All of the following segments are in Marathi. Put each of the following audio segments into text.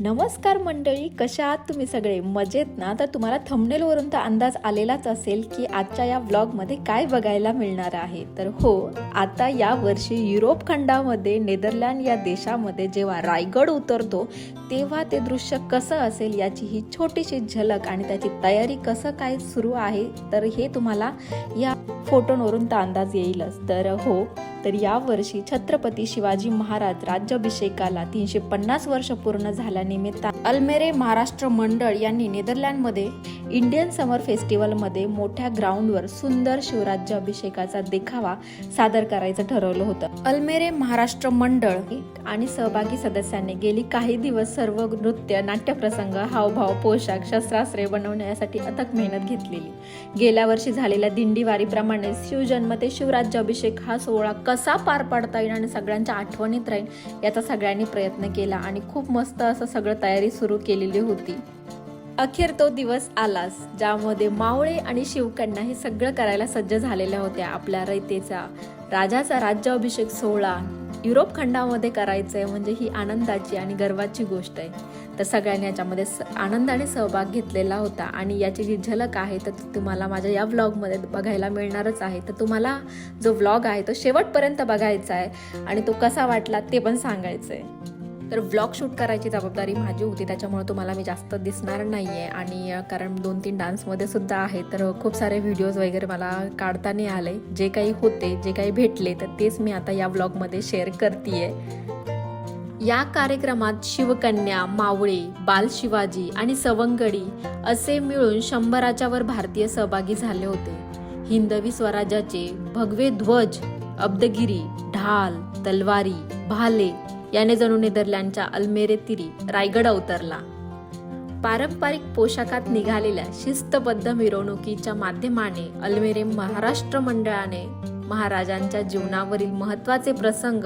नमस्कार मंडळी कशा आहात तुम्ही सगळे? मजेत ना? तर तुम्हाला थंबनेलवरून तर अंदाज आलेलाच असेल की आजच्या या ब्लॉगमध्ये काय बघायला मिळणार आहे. तर हो आता या वर्षी युरोप खंडामध्ये नेदरलँड या देशामध्ये जेव्हा रायगड उतरतो तेव्हा ते दृश्य कसं असेल याची ही छोटीशी झलक आणि त्याची तयारी कसं काय सुरू आहे तर हे तुम्हाला या फोटोंवरून तर अंदाज येईलच. तर हो तर यावर्षी छत्रपती शिवाजी महाराज राज्याभिषेकाला तीनशे पन्नास वर्ष पूर्ण झाल्यानिमित्त अल्मेरे महाराष्ट्र मंडळ यांनी नेदरलँडमध्ये इंडियन समर फेस्टिवलमध्ये मोठ्या ग्राउंडवर सुंदर शिवराज्याभिषेकाचा देखावा सादर करायचं ठरवलं होतं. अल्मेरे महाराष्ट्र मंडळ आणि सहभागी सदस्यांनी गेली काही दिवस सर्व नृत्य नाट्यप्रसंग हावभाव पोशाख शस्त्रास्त्रे बनवण्यासाठी अथक मेहनत घेतलेली. गेल्या वर्षी झालेल्या दिंडीवारीप्रमाणे शिवजन्म ते शिवराज्याभिषेक हा सोहळा कसा पार पाडता येईल आणि सगळ्यांच्या आठवणीत राहील याचा सगळ्यांनी प्रयत्न केला आणि खूप मस्त असं सगळं तयारी सुरू केलेली होती. अखेर तो दिवस आलाच ज्यामध्ये मावळे आणि शिवकन्या हे सगळं करायला सज्ज झालेल्या होत्या आपल्या रयतेचा. राजाचा राज्याभिषेक सोहळा युरोप खंडामध्ये करायचं आहे म्हणजे ही आनंदाची आणि गर्वाची गोष्ट आहे. तर सगळ्यांनी याच्यामध्ये स- आनंदाने सहभाग घेतलेला होता आणि याची जी झलक आहे तर तुम्हाला माझ्या या व्लॉगमध्ये बघायला मिळणारच आहे. तर तुम्हाला जो व्लॉग आहे तो शेवटपर्यंत बघायचा आहे आणि तो कसा वाटला ते पण सांगायचं आहे तर व्लॉग शूट करायची जबाबदारी माझी होती. त्याच्यामुळे तुम्हाला मी जास्त दिसणार नाही आहे आणि कारण दोन तीन डान्समध्ये सुद्धा आहे. तर खूप सारे व्हिडिओज वगैरे मला काढता नाही आले. जे काही होते जे काही भेटले तर तेच मी आता या व्लॉगमध्ये शेअर करते या कार्यक्रमात शिवकन्या मावळे बाल शिवाजी आणि सवंगडी असे मिळून शंभराच्या वर भारतीय सहभागी झाले होते. हिंदवी स्वराज्याचे भगवे ध्वज अब्दगिरी ढाल तलवारी भाले याने जणू नेदरलँडच्या अल्मेरे तिरी रायगड अवतरला पारंपरिक पोशाखात निघालेल्या शिस्तबद्ध मिरवणुकीच्या माध्यमाने अल्मेरे महाराष्ट्र मंडळाने महाराजांच्या जीवनावरील महत्त्वाचे प्रसंग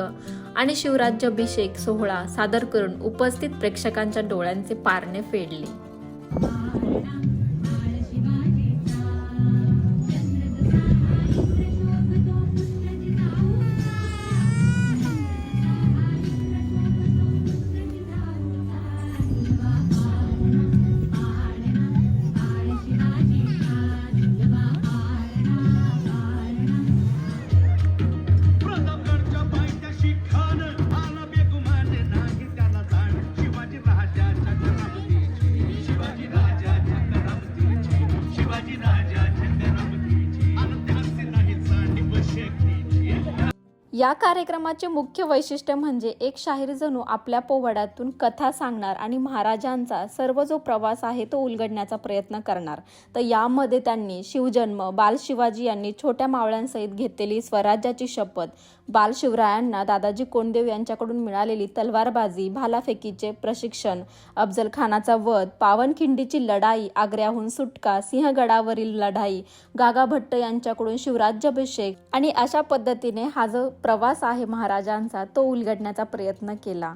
आणि शिवराज्याभिषेक सोहळा सादर करून उपस्थित प्रेक्षकांच्या डोळ्यांचे पारणे फेडले. या कार्यक्रमाचे मुख्य वैशिष्ट्य म्हणजे एक शाहीर जणू आपल्या पोवाड्यातून कथा सांगणार आणि महाराजांचा सर्व जो प्रवास आहे तो उलगडण्याचा प्रयत्न करणार. तर यामध्ये त्यांनी शिवजन्म बाल शिवाजी यांनी छोट्या मावळ्यांसहित घेतलेली स्वराज्याची शपथ बाल शिवरायांना दादाजी कोंडदेव यांच्याकडून मिळालेली तलवारबाजी भालाफेकीचे प्रशिक्षण अफजल खानाचा वध पावनखिंडीची लढाई आग्र्याहून सुटका सिंहगडावरील लढाई गागाभट्ट यांच्याकडून शिवराज्याभिषेक आणि अशा पद्धतीने हा जो प्र प्रवास आहे महाराजांचा तो उलगडण्याचा प्रयत्न केला.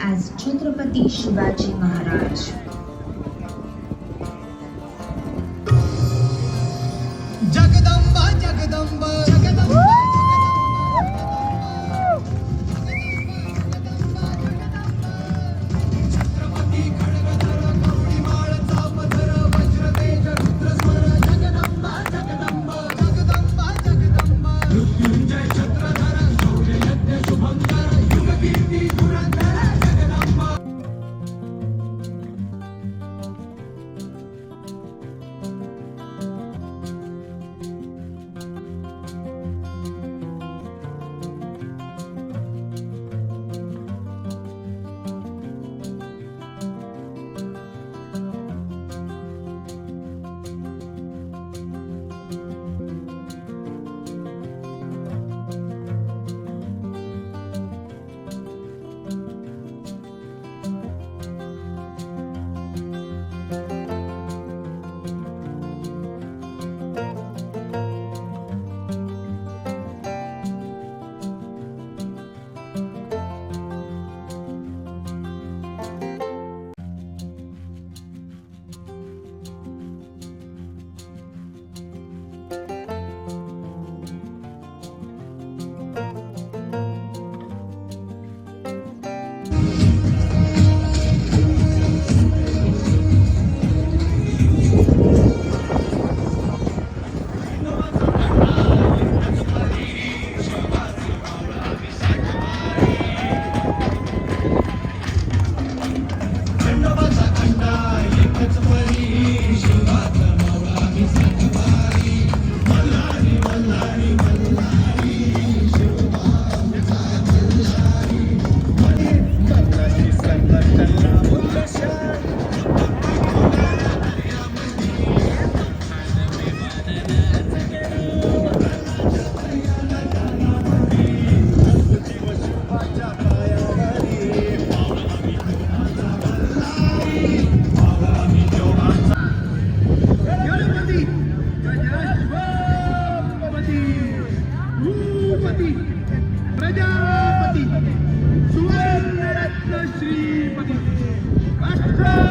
as Chhatrapati Shivaji Maharaj. Shri Pati the Pati Shri Pati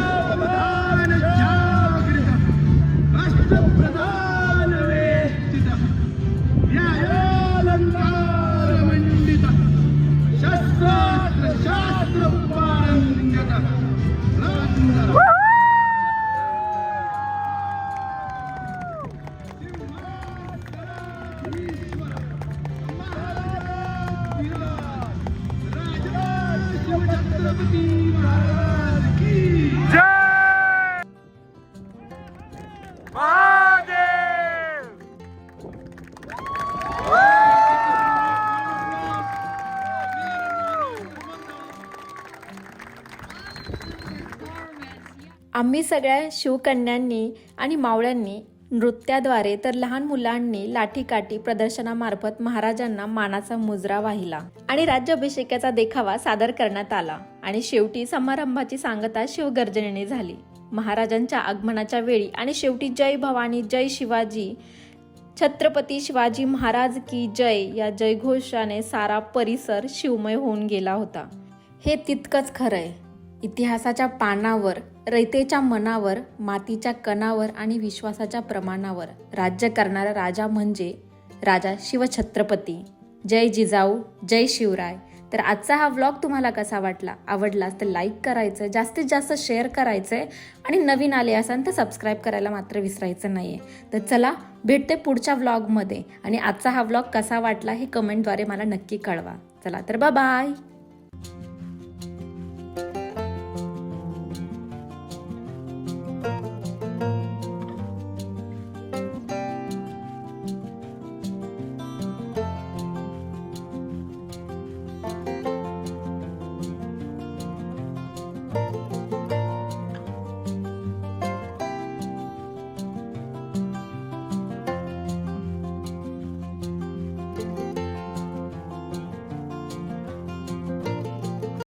आम्ही सगळ्या शिवकन्यांनी आणि मावळ्यांनी नृत्याद्वारे तर लहान मुलांनी लाठीकाठी प्रदर्शनामार्फत महाराजांना मानाचा मुजरा वाहिला आणि राज्याभिषेकाचा देखावा सादर करण्यात आला. आणि शेवटी समारंभाची सांगता शिवगर्जनेने झाली. महाराजांच्या आगमनाच्या वेळी आणि शेवटी जय भवानी जय शिवाजी छत्रपती शिवाजी महाराज की जय या जयघोषाने सारा परिसर शिवमय होऊन गेला होता. हे तितकंच खरंय. इतिहासाच्या पानावर रयतेच्या मनावर मातीच्या कणावर आणि विश्वासाच्या प्रमाणावर. राज्य करणारा राजा म्हणजे राजा शिवछत्रपती. जय जिजाऊ जय शिवराय. तर आजचा हा व्लॉग तुम्हाला कसा वाटला? आवडलास तर लाईक करायचं जास्तीत जास्त शेअर करायचं आहे आणि नवीन आले असाल तर सबस्क्राईब करायला मात्र विसरायचं नाही आहे तर चला भेटते पुढच्या व्लॉगमध्ये आणि आजचा हा व्लॉग कसा वाटला हे कमेंटद्वारे मला नक्की कळवा. चला तर बाय